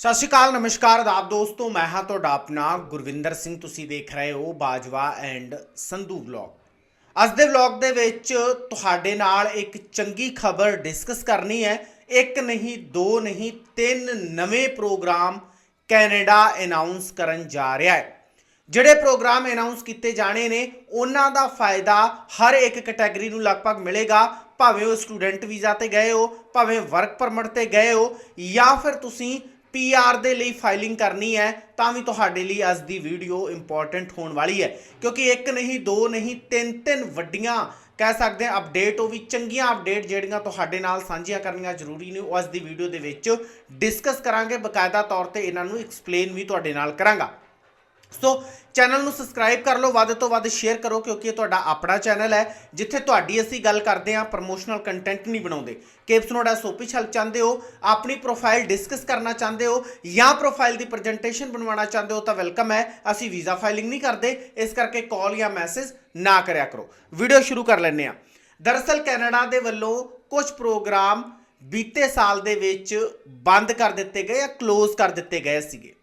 ਸਤਿ ਸ਼੍ਰੀ ਅਕਾਲ, ਨਮਸਕਾਰ ਆਦਾਬ ਦੋਸਤੋ, ਮੈਂ ਹਾਂ ਤੁਹਾਡਾ ਆਪਣਾ ਗੁਰਵਿੰਦਰ ਸਿੰਘ, ਤੁਸੀਂ ਦੇਖ ਰਹੇ ਹੋ ਬਾਜਵਾ ਐਂਡ ਸੰਧੂ ਵਲੌਗ। ਅੱਜ ਦੇ ਵਲੌਗ ਦੇ ਵਿੱਚ ਤੁਹਾਡੇ ਨਾਲ ਇੱਕ ਚੰਗੀ ਖਬਰ ਡਿਸਕਸ ਕਰਨੀ ਹੈ। ਇੱਕ ਨਹੀਂ, ਦੋ ਨਹੀਂ, ਤਿੰਨ ਨਵੇਂ ਪ੍ਰੋਗਰਾਮ ਕੈਨੇਡਾ ਅਨਾਉਂਸ ਕਰਨ ਜਾ ਰਿਹਾ ਹੈ। ਜਿਹੜੇ ਪ੍ਰੋਗਰਾਮ ਅਨਾਉਂਸ ਕੀਤੇ ਜਾਣੇ ਨੇ, ਉਹਨਾਂ ਦਾ ਫਾਇਦਾ ਹਰ ਇੱਕ ਕੈਟਾਗਰੀ ਨੂੰ ਲਗਭਗ ਮਿਲੇਗਾ। ਭਾਵੇਂ ਉਹ ਸਟੂਡੈਂਟ ਵੀਜ਼ਾ ਤੇ ਗਏ ਹੋ, ਭਾਵੇਂ ਵਰਕ ਪਰਮਿਟ ਤੇ ਗਏ ਹੋ, ਜਾਂ ਫਿਰ ਤੁਸੀਂ ਪੀਆਰ ਦੇ ਲਈ ਫਾਈਲਿੰਗ ਕਰਨੀ ਹੈ, ਤਾਂ ਵੀ ਤੁਹਾਡੇ ਲਈ ਅੱਜ ਦੀ ਵੀਡੀਓ ਇੰਪੋਰਟੈਂਟ ਹੋਣ ਵਾਲੀ ਹੈ। ਕਿਉਂਕਿ ਇੱਕ ਨਹੀਂ, ਦੋ ਨਹੀਂ, ਤਿੰਨ ਤਿੰਨ ਵੱਡੀਆਂ ਕਹਿ ਸਕਦੇ ਆ ਅਪਡੇਟ ਉਹ ਵੀ ਚੰਗੀਆਂ ਅਪਡੇਟ ਜਿਹੜੀਆਂ ਤੁਹਾਡੇ ਨਾਲ ਸਾਂਝੀਆਂ ਕਰਨੀਆਂ ਜ਼ਰੂਰੀ ਨੇ, ਉਹ ਅੱਜ ਦੀ ਵੀਡੀਓ ਦੇ ਵਿੱਚ ਡਿਸਕਸ ਕਰਾਂਗੇ। ਬਕਾਇਦਾ ਤੌਰ ਤੇ ਇਹਨਾਂ ਨੂੰ ਐਕਸਪਲੇਨ ਵੀ ਤੁਹਾਡੇ ਨਾਲ ਕਰਾਂਗਾ। ਸੋ ਚੈਨਲ ਨੂੰ ਸਬਸਕ੍ਰਾਈਬ ਕਰ ਲਓ, ਵੱਧ ਤੋਂ ਵੱਧ ਸ਼ੇਅਰ ਕਰੋ, ਕਿਉਂਕਿ ਇਹ ਤੁਹਾਡਾ ਆਪਣਾ ਚੈਨਲ ਹੈ, ਜਿੱਥੇ ਤੁਹਾਡੀ ਅਸੀਂ ਗੱਲ ਕਰਦੇ ਹਾਂ ਪ੍ਰੋਮੋਸ਼ਨਲ ਕੰਟੈਂਟ ਨਹੀਂ ਬਣਾਉਂਦੇ। ਕੇਪਸ ਨੋਡਾ ਸੋਪੀ ਛਲ ਚਾਹੁੰਦੇ ਹੋ, ਆਪਣੀ ਪ੍ਰੋਫਾਈਲ ਡਿਸਕਸ ਕਰਨਾ ਚਾਹੁੰਦੇ ਹੋ, ਜਾਂ ਪ੍ਰੋਫਾਈਲ ਦੀ ਪ੍ਰੈਜੈਂਟੇਸ਼ਨ ਬਣਵਾਉਣਾ ਚਾਹੁੰਦੇ ਹੋ, ਤਾਂ ਵੈਲਕਮ ਹੈ, ਅਸੀਂ ਵੀਜ਼ਾ ਫਾਈਲਿੰਗ ਨਹੀਂ ਕਰਦੇ, ਇਸ ਕਰਕੇ ਕਾਲ ਜਾਂ ਮੈਸੇਜ ਨਾ ਕਰਿਆ ਕਰੋ। ਵੀਡੀਓ ਸ਼ੁਰੂ ਕਰ ਲੈਂਦੇ ਹਾਂ। ਦਰਅਸਲ ਕੈਨੇਡਾ ਦੇ ਵੱਲੋਂ ਕੁਝ ਪ੍ਰੋਗਰਾਮ ਬੀਤੇ ਸਾਲ ਦੇ ਵਿੱਚ ਬੰਦ ਕਰ ਦਿੱਤੇ ਗਏ ਜਾਂ ক্লোਜ਼ ਕਰ ਦਿੱਤੇ ਗਏ ਸੀਗੇ।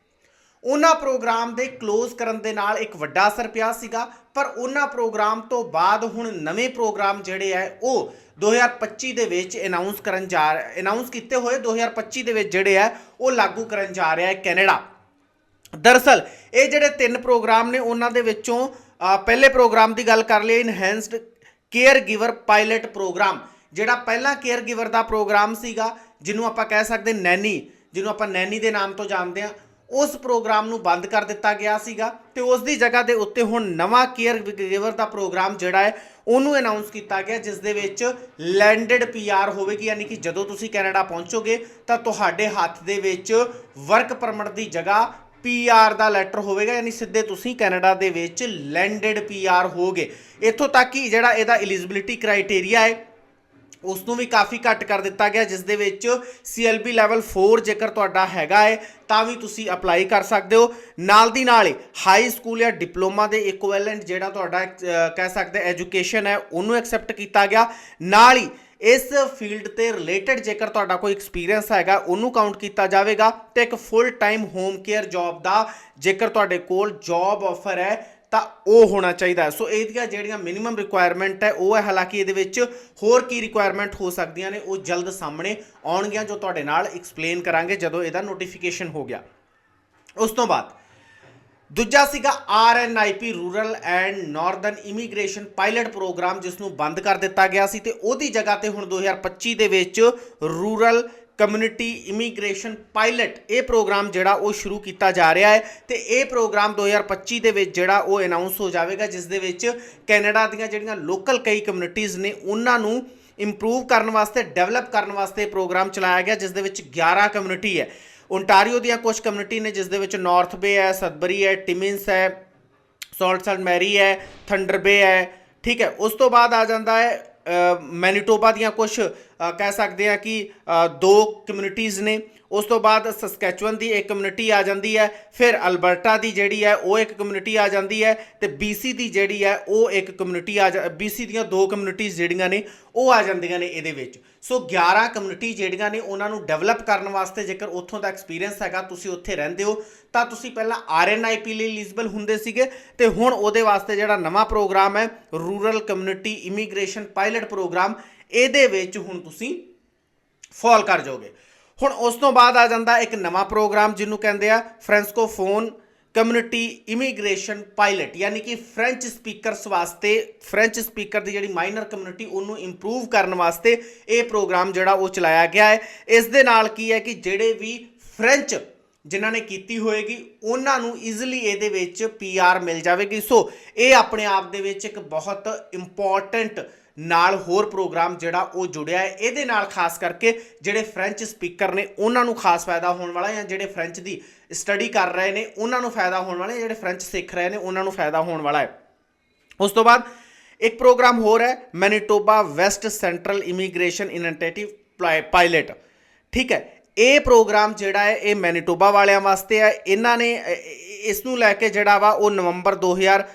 ਉਹਨਾਂ ਪ੍ਰੋਗਰਾਮ ਦੇ ক্লোਜ਼ ਕਰਨ ਦੇ ਨਾਲ ਇੱਕ ਵੱਡਾ ਅਸਰ ਪਿਆ ਸੀਗਾ, ਪਰ ਉਹਨਾਂ ਪ੍ਰੋਗਰਾਮ ਤੋਂ ਬਾਅਦ ਹੁਣ ਨਵੇਂ ਪ੍ਰੋਗਰਾਮ ਜਿਹੜੇ ਆ ਉਹ 2025 ਦੇ ਵਿੱਚ ਅਨਾਉਂਸ ਕਰਨ ਜਾ ਅਨਾਉਂਸ ਕੀਤੇ ਹੋਏ 2025 ਦੇ ਵਿੱਚ ਜਿਹੜੇ ਆ ਉਹ ਲਾਗੂ ਕਰਨ ਜਾ ਰਿਹਾ ਹੈ ਕੈਨੇਡਾ। ਦਰਅਸਲ ਇਹ ਜਿਹੜੇ ਤਿੰਨ ਪ੍ਰੋਗਰਾਮ ਨੇ, ਉਹਨਾਂ ਦੇ ਵਿੱਚੋਂ ਪਹਿਲੇ ਪ੍ਰੋਗਰਾਮ ਦੀ ਗੱਲ ਕਰ ਲਈਏ enhanced care giver pilot program, ਜਿਹੜਾ ਪਹਿਲਾ ਕੇਅਰ ਗਿਵਰ ਦਾ ਪ੍ਰੋਗਰਾਮ ਸੀਗਾ, ਜਿਹਨੂੰ ਆਪਾਂ ਕਹਿ ਸਕਦੇ ਨੈਨੀ, ਜਿਹਨੂੰ ਆਪਾਂ ਨੈਨੀ ਦੇ ਨਾਮ ਤੋਂ ਜਾਣਦੇ ਆ ਉਸ ਪ੍ਰੋਗਰਾਮ ਨੂੰ ਬੰਦ ਕਰ ਦਿੱਤਾ ਗਿਆ ਸੀਗਾ ਤੇ ਉਸ ਦੀ ਜਗ੍ਹਾ ਦੇ ਉੱਤੇ ਹੁਣ ਨਵਾਂ ਕੇਅਰ ਗਿਵਰ ਦਾ ਪ੍ਰੋਗਰਾਮ ਜਿਹੜਾ ਹੈ, ਉਹਨੂੰ ਅਨਾਉਂਸ ਕੀਤਾ ਗਿਆ, ਜਿਸ ਦੇ ਵਿੱਚ ਲੈਂਡਡ ਪੀਆਰ ਹੋਵੇਗੀ, ਯਾਨੀ ਕਿ ਜਦੋਂ ਤੁਸੀਂ ਕੈਨੇਡਾ ਪਹੁੰਚੋਗੇ, ਤਾਂ ਤੁਹਾਡੇ ਹੱਥ ਦੇ ਵਿੱਚ ਵਰਕ ਪਰਮਿਟ ਦੀ ਜਗ੍ਹਾ ਪੀਆਰ ਦਾ ਲੈਟਰ ਹੋਵੇਗਾ, ਯਾਨੀ ਸਿੱਧੇ ਤੁਸੀਂ ਕੈਨੇਡਾ ਦੇ ਵਿੱਚ ਲੈਂਡਡ ਪੀਆਰ ਹੋਗੇ। ਇੱਥੋਂ ਤੱਕ ਕਿ ਜਿਹੜਾ ਇਹਦਾ ਐਲੀਜੀਬਿਲਿਟੀ ਕ੍ਰਾਈਟੇਰੀਆ ਹੈ ਉਸ ਨੂੰ ਵੀ ਕਾਫੀ ਘੱਟ ਕਰ ਦਿੱਤਾ ਗਿਆ, ਜਿਸ ਦੇ ਵਿੱਚ CLB ਲੈਵਲ 4 ਜੇਕਰ ਤੁਹਾਡਾ ਹੈਗਾ ਹੈ ਤਾਂ ਵੀ ਤੁਸੀਂ ਅਪਲਾਈ ਕਰ ਸਕਦੇ ਹੋ। ਨਾਲ ਦੀ ਨਾਲ ਹੀ ਹਾਈ ਸਕੂਲ ਜਾਂ ਡਿਪਲੋਮਾ ਦੇ ਇਕੁਇਵਲੈਂਟ ਜਿਹੜਾ ਤੁਹਾਡਾ ਕਹਿ ਸਕਦੇ ਐਜੂਕੇਸ਼ਨ ਹੈ, ਉਹਨੂੰ ਐਕਸੈਪਟ ਕੀਤਾ ਗਿਆ। ਨਾਲ ਹੀ ਇਸ ਫੀਲਡ ਤੇ ਰਿਲੇਟਡ ਜੇਕਰ ਤੁਹਾਡਾ ਕੋਈ ਐਕਸਪੀਰੀਅੰਸ ਹੈਗਾ, ਉਹਨੂੰ ਕਾਊਂਟ ਕੀਤਾ ਜਾਵੇਗਾ। ਤੇ ਇੱਕ full time home care job ਦਾ ਜੇਕਰ ਤੁਹਾਡੇ ਕੋਲ ਜੌਬ ਆਫਰ ਹੈ ਤਾਂ ਉਹ ਹੋਣਾ ਚਾਹੀਦਾ ਸੋ ਇਹਦੀਆਂ ਜਿਹੜੀਆਂ ਮਿਨੀਮਮ ਰਿਕੁਆਇਰਮੈਂਟ ਹੈ, ਉਹ ਹੈ, ਹਾਲਾਂਕਿ ਇਹਦੇ ਵਿੱਚ ਹੋਰ ਕੀ ਰਿਕੁਆਇਰਮੈਂਟ ਹੋ ਸਕਦੀਆਂ ਨੇ, ਉਹ ਜਲਦ ਸਾਹਮਣੇ ਆਉਣਗੀਆਂ ਜੋ ਤੁਹਾਡੇ ਨਾਲ ਐਕਸਪਲੇਨ ਕਰਾਂਗੇ ਜਦੋਂ ਇਹਦਾ ਨੋਟੀਫਿਕੇਸ਼ਨ ਹੋ ਗਿਆ। ਉਸ ਤੋਂ ਬਾਅਦ ਦੂਜਾ ਸੀਗਾ RNIP rural and northern immigration pilot program ਜਿਸ ਨੂੰ ਬੰਦ ਕਰ ਦਿੱਤਾ ਗਿਆ ਸੀ ਤੇ ਉਹਦੀ ਜਗ੍ਹਾ ਤੇ ਹੁਣ 2025 ਦੇ ਵਿੱਚ ਰੂਰਲ ਕਮਿਊਨਿਟੀ ਇਮੀਗ੍ਰੇਸ਼ਨ ਪਾਇਲਟ ਇਹ ਪ੍ਰੋਗਰਾਮ ਜਿਹੜਾ ਉਹ ਸ਼ੁਰੂ ਕੀਤਾ ਜਾ ਰਿਹਾ ਹੈ ਤੇ ਇਹ ਪ੍ਰੋਗਰਾਮ 2025 ਦੇ ਵਿੱਚ ਜਿਹੜਾ ਉਹ ਅਨਾਉਂਸ ਹੋ ਜਾਵੇਗਾ, ਜਿਸ ਦੇ ਵਿੱਚ ਕੈਨੇਡਾ ਦੀਆਂ ਜਿਹੜੀਆਂ ਲੋਕਲ ਕਈ ਕਮਿਊਨਿਟੀਆਂ ਨੇ, ਉਹਨਾਂ ਨੂੰ ਇੰਪਰੂਵ ਕਰਨ ਵਾਸਤੇ ਡਿਵੈਲਪ ਕਰਨ ਵਾਸਤੇ ਇਹ ਪ੍ਰੋਗਰਾਮ ਚਲਾਇਆ ਗਿਆ, ਜਿਸ ਦੇ ਵਿੱਚ 11 ਕਮਿਊਨਿਟੀ ਹੈ। ਓਨਟਾਰੀਓ ਦੀਆਂ ਕੁਝ ਕਮਿਊਨਿਟੀ ਨੇ, ਜਿਸ ਦੇ ਵਿੱਚ ਨਾਰਥ ਬੇ ਹੈ ਸਦਬਰੀ ਹੈ ਟਿਮਿੰਸ ਹੈ ਸਾਲਟ ਸਾਲਟ ਮੈਰੀ ਹੈ ਥੰਡਰ ਬੇ ਹੈ, ਠੀਕ ਹੈ। ਉਸ ਤੋਂ ਬਾਅਦ ਆ ਜਾਂਦਾ ਹੈ ਮੈਨੀਟੋਬਾ ਦੀਆਂ ਕੁਝ ਕਹਿ ਸਕਦੇ ਆ ਕਿ ਦੋ ਕਮਿਊਨਿਟੀਆਂ ਨੇ। ਉਸ ਤੋਂ ਬਾਅਦ ਸਸਕੈਚੁਅਨ ਦੀ ਇੱਕ ਕਮਿਊਨਿਟੀ ਆ ਜਾਂਦੀ ਹੈ, ਫਿਰ ਅਲਬਰਟਾ ਦੀ ਜਿਹੜੀ ਹੈ, ਉਹ ਇੱਕ ਕਮਿਊਨਿਟੀ ਆ ਜਾਂਦੀ ਹੈ ਤੇ BC ਦੀ ਜਿਹੜੀ ਹੈ, ਉਹ ਇੱਕ ਕਮਿਊਨਿਟੀ ਆ BC ਦੀਆਂ ਦੋ ਕਮਿਊਨਿਟੀਆਂ ਜਿਹੜੀਆਂ ਨੇ, ਉਹ ਆ ਜਾਂਦੀਆਂ ਨੇ ਇਹਦੇ ਵਿੱਚ। ਸੋ 11 ਕਮਿਊਨਿਟੀ ਜਿਹੜੀਆਂ ਨੇ, ਉਹਨਾਂ ਨੂੰ ਡਿਵੈਲਪ ਕਰਨ ਵਾਸਤੇ ਜੇਕਰ ਉੱਥੋਂ ਦਾ ਐਕਸਪੀਰੀਅੰਸ ਹੈਗਾ, ਤੁਸੀਂ ਉੱਥੇ ਰਹਿੰਦੇ ਹੋ, ਤਾਂ ਤੁਸੀਂ ਪਹਿਲਾਂ ਆਰਐਨਆਈਪੀ ਲਈ ਐਲੀਜੀਬਲ ਹੁੰਦੇ ਸੀਗੇ ਤੇ ਹੁਣ ਉਹਦੇ ਵਾਸਤੇ ਜਿਹੜਾ ਨਵਾਂ ਪ੍ਰੋਗਰਾਮ ਹੈ rural community immigration pilot program ਇਹਦੇ ਵਿੱਚ ਹੁਣ ਤੁਸੀਂ ਫਾਲ ਕਰ ਜਾਓਗੇ। ਹੁਣ ਉਸ ਤੋਂ ਬਾਅਦ ਆ ਜਾਂਦਾ ਇੱਕ ਨਵਾਂ ਪ੍ਰੋਗਰਾਮ ਜਿਹਨੂੰ ਕਹਿੰਦੇ ਆ ਫ੍ਰੈਂਸਕੋਫੋਨ ਕਮਿਊਨਿਟੀ ਇਮੀਗ੍ਰੇਸ਼ਨ ਪਾਇਲਟ। ਯਾਨੀ ਕਿ ਫ੍ਰੈਂਚ ਸਪੀਕਰਸ ਵਾਸਤੇ, ਫ੍ਰੈਂਚ ਸਪੀਕਰ ਦੀ ਜਿਹੜੀ ਮਾਈਨਰ ਕਮਿਊਨਿਟੀ ਉਹਨੂੰ ਇੰਪਰੂਵ ਕਰਨ ਵਾਸਤੇ ਇਹ ਪ੍ਰੋਗਰਾਮ ਜਿਹੜਾ ਉਹ ਚਲਾਇਆ ਗਿਆ ਹੈ। ਇਸ ਦੇ ਨਾਲ ਕੀ ਹੈ ਕਿ ਜਿਹੜੇ ਵੀ ਫ੍ਰੈਂਚ ਜਿਨ੍ਹਾਂ ਨੇ ਕੀਤੀ ਹੋਏਗੀ, ਉਹਨਾਂ ਨੂੰ ਈਜ਼ੀਲੀ ਇਹਦੇ ਵਿੱਚ ਪੀਆਰ ਮਿਲ ਜਾਵੇਗੀ। ਸੋ ਇਹ ਆਪਣੇ ਆਪ ਦੇ ਵਿੱਚ ਇੱਕ ਬਹੁਤ ਇੰਪੋਰਟੈਂਟ ਨਾਲ ਹੋਰ ਪ੍ਰੋਗਰਾਮ ਜਿਹੜਾ ਉਹ ਜੁੜਿਆ ਹੈ। ਇਹਦੇ ਨਾਲ ਖਾਸ ਕਰਕੇ ਜਿਹੜੇ ਫ੍ਰੈਂਚ ਸਪੀਕਰ ਨੇ ਉਹਨਾਂ ਨੂੰ ਖਾਸ ਫਾਇਦਾ ਹੋਣ ਵਾਲਾ ਹੈ ਜਿਹੜੇ ਫ੍ਰੈਂਚ ਦੀ ਸਟੱਡੀ ਕਰ ਰਹੇ ਨੇ ਉਹਨਾਂ ਨੂੰ ਫਾਇਦਾ ਹੋਣ ਵਾਲਾ ਹੈ ਜਿਹੜੇ ਫ੍ਰੈਂਚ ਸਿੱਖ ਰਹੇ ਨੇ ਉਹਨਾਂ ਨੂੰ ਫਾਇਦਾ ਹੋਣ ਵਾਲਾ ਹੈ। ਉਸ ਤੋਂ ਬਾਅਦ ਇੱਕ ਪ੍ਰੋਗਰਾਮ ਹੋਰ ਹੈ Manitoba west central immigration initiative pilot ਠੀਕ ਹੈ ਇਹ ਪ੍ਰੋਗਰਾਮ ਜਿਹੜਾ ਹੈ ਇਹ ਮੈਨੀਟੋਬਾ ਵਾਲਿਆਂ ਵਾਸਤੇ ਹੈ। ਇਹਨਾਂ ਨੇ ਇਸ ਨੂੰ ਲੈ ਕੇ ਜਿਹੜਾ ਵਾ ਉਹ ਨਵੰਬਰ 2000 ਅ,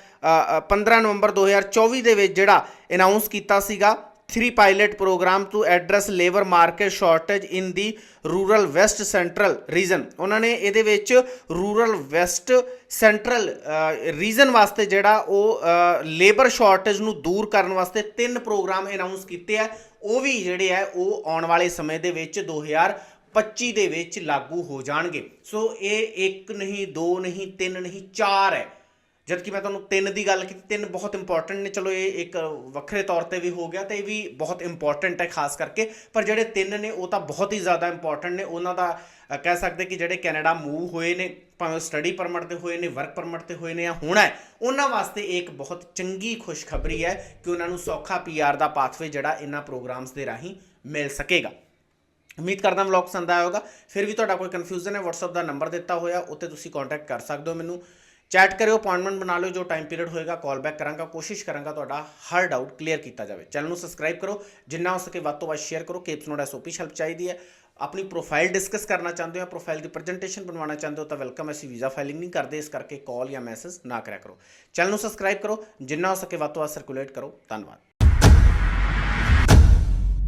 15 ਨਵੰਬਰ 2024 ਦੇ ਵਿੱਚ ਜਿਹੜਾ ਅਨਾਉਂਸ ਕੀਤਾ ਸੀਗਾ 3 pilot program to address labour market shortage in the rural west central region ਉਹਨਾਂ ਨੇ ਇਹਦੇ ਵਿੱਚ ਰੂਰਲ ਵੈਸਟ ਸੈਂਟਰਲ ਰੀਜਨ ਵਾਸਤੇ ਜਿਹੜਾ ਉਹ ਲੇਬਰ ਸ਼ਾਰਟੇਜ ਨੂੰ ਦੂਰ ਕਰਨ ਵਾਸਤੇ ਤਿੰਨ ਪ੍ਰੋਗਰਾਮ ਅਨਾਉਂਸ ਕੀਤੇ ਆ। ਉਹ ਵੀ ਜਿਹੜੇ ਆ, ਉਹ ਆਉਣ ਵਾਲੇ ਸਮੇਂ ਦੇ ਵਿੱਚ 2025 ਦੇ ਵਿੱਚ ਲਾਗੂ ਹੋ ਜਾਣਗੇ। ਸੋ ਇਹ ਇੱਕ ਨਹੀਂ, ਦੋ ਨਹੀਂ, ਤਿੰਨ ਨਹੀਂ, ਚਾਰ ਹੈ। ਜਦ ਕਿ ਮੈਂ ਤੁਹਾਨੂੰ ਤਿੰਨ ਦੀ ਗੱਲ ਕੀਤੀ, ਤਿੰਨ ਬਹੁਤ ਇੰਪੋਰਟੈਂਟ ਨੇ। ਚਲੋ ਇਹ ਇੱਕ ਵੱਖਰੇ ਤੌਰ ਤੇ ਵੀ ਹੋ ਗਿਆ ਤੇ ਇਹ ਵੀ ਬਹੁਤ ਇੰਪੋਰਟੈਂਟ ਹੈ ਖਾਸ ਕਰਕੇ। ਪਰ ਜਿਹੜੇ ਤਿੰਨ ਨੇ, ਉਹ ਤਾਂ ਬਹੁਤ ਹੀ ਜ਼ਿਆਦਾ ਇੰਪੋਰਟੈਂਟ ਨੇ। ਉਹਨਾਂ ਦਾ ਕਹਿ ਸਕਦੇ ਕਿ ਜਿਹੜੇ ਕੈਨੇਡਾ ਮੂਵ ਹੋਏ ਨੇ, ਭਾਵੇਂ ਸਟੱਡੀ ਪਰਮਿਟ ਤੇ ਹੋਏ ਨੇ ਵਰਕ ਪਰਮਿਟ ਤੇ ਹੋਏ ਨੇ ਜਾਂ ਹੋਣਾ ਹੈ, ਉਹਨਾਂ ਵਾਸਤੇ ਇਹ ਇੱਕ ਬਹੁਤ ਚੰਗੀ ਖੁਸ਼ਖਬਰੀ ਹੈ ਕਿ ਉਹਨਾਂ ਨੂੰ ਸੌਖਾ ਪੀਆਰ ਦਾ ਪਾਥਵੇ ਜਿਹੜਾ ਇਹਨਾਂ ਪ੍ਰੋਗਰਾਮਸ ਦੇ ਰਾਹੀਂ ਮਿਲ ਸਕੇਗਾ। ਉਮੀਦ ਕਰਦਾ ਵਲੌਗ ਪਸੰਦ ਆਇਆ ਹੋਗਾ ਫਿਰ ਵੀ ਤੁਹਾਡਾ ਕੋਈ ਕਨਫਿਊਜ਼ਨ ਹੈ, WhatsApp ਦਾ ਨੰਬਰ ਦਿੱਤਾ ਹੋਇਆ ਉੱਤੇ ਤੁਸੀਂ ਕੰਟੈਕਟ ਕਰ ਸਕਦੇ ਹੋ ਮੈਨੂੰ। ਚੈਟ ਕਰਿਓ ਅਪਾਇੰਟਮੈਂਟ ਬਣਾ ਲਓ, ਜੋ ਟਾਈਮ ਪੀਰੀਅਡ ਹੋਏਗਾ ਕਾਲ ਬੈਕ ਕਰਾਂਗਾ, ਕੋਸ਼ਿਸ਼ ਕਰਾਂਗਾ ਤੁਹਾਡਾ ਹਰ ਡਾਊਟ ਕਲੀਅਰ ਕੀਤਾ ਜਾਵੇ। ਚੈਨਲ ਨੂੰ ਸਬਸਕ੍ਰਾਈਬ ਕਰੋ, ਜਿੰਨਾ ਹੋ ਸਕੇ ਵੱਧ ਤੋਂ ਵੱਧ ਸ਼ੇਅਰ ਕਰੋ ਕੇਪਸ ਨੋਟ ਐਸਓਪੀ ਹੈਲਪ ਚਾਹੀਦੀ ਹੈ। ਆਪਣੀ ਪ੍ਰੋਫਾਈਲ ਡਿਸਕਸ ਕਰਨਾ ਚਾਹੁੰਦੇ ਹੋ ਪ੍ਰੋਫਾਈਲ ਦੀ ਪ੍ਰੈਜੈਂਟੇਸ਼ਨ ਬਣਵਾਉਣਾ ਚਾਹੁੰਦੇ ਹੋ ਤਾਂ ਵੈਲਕਮ ਅਸੀਂ ਵੀਜ਼ਾ ਫਾਈਲਿੰਗ ਨਹੀਂ ਕਰਦੇ, ਇਸ ਕਰਕੇ ਕਾਲ ਜਾਂ ਮੈਸੇਜ ਨਾ ਕਰਿਆ ਕਰੋ। ਚੈਨਲ ਨੂੰ ਸਬਸਕ੍ਰਾਈਬ ਕਰੋ, ਜਿੰਨਾ ਹੋ ਸਕੇ ਵੱਧ ਤੋਂ ਵੱਧ ਸਰਕੂਲੇਟ ਕਰੋ। ਧੰਨਵਾਦ।